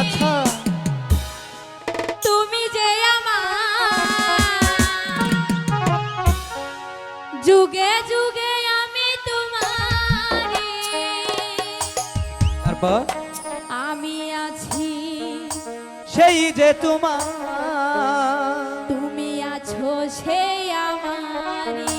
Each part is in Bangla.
আচ্ছা। তুমি যে যুগে যুগে আমি তোমার। আমি আছি সেই যে তোমার। তুমি আছো সেই আমারি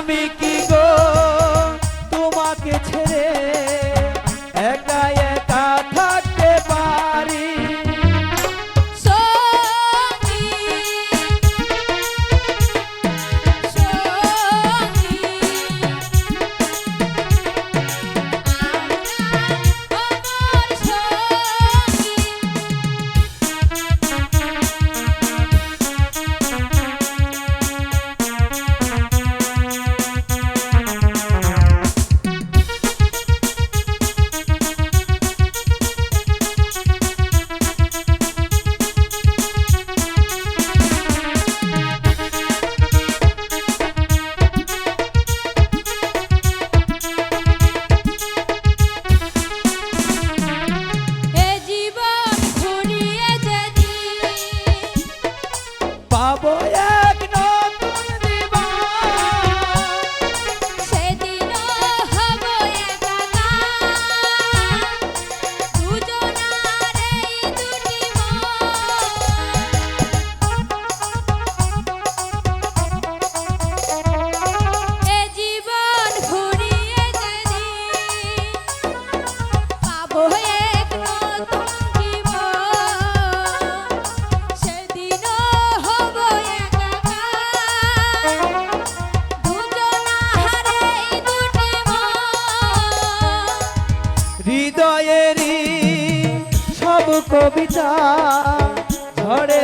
আমি কি গো? তোমাকে ছেড়ে boy. Yeah. হৃদয়েরই সব কবিতা ঘরে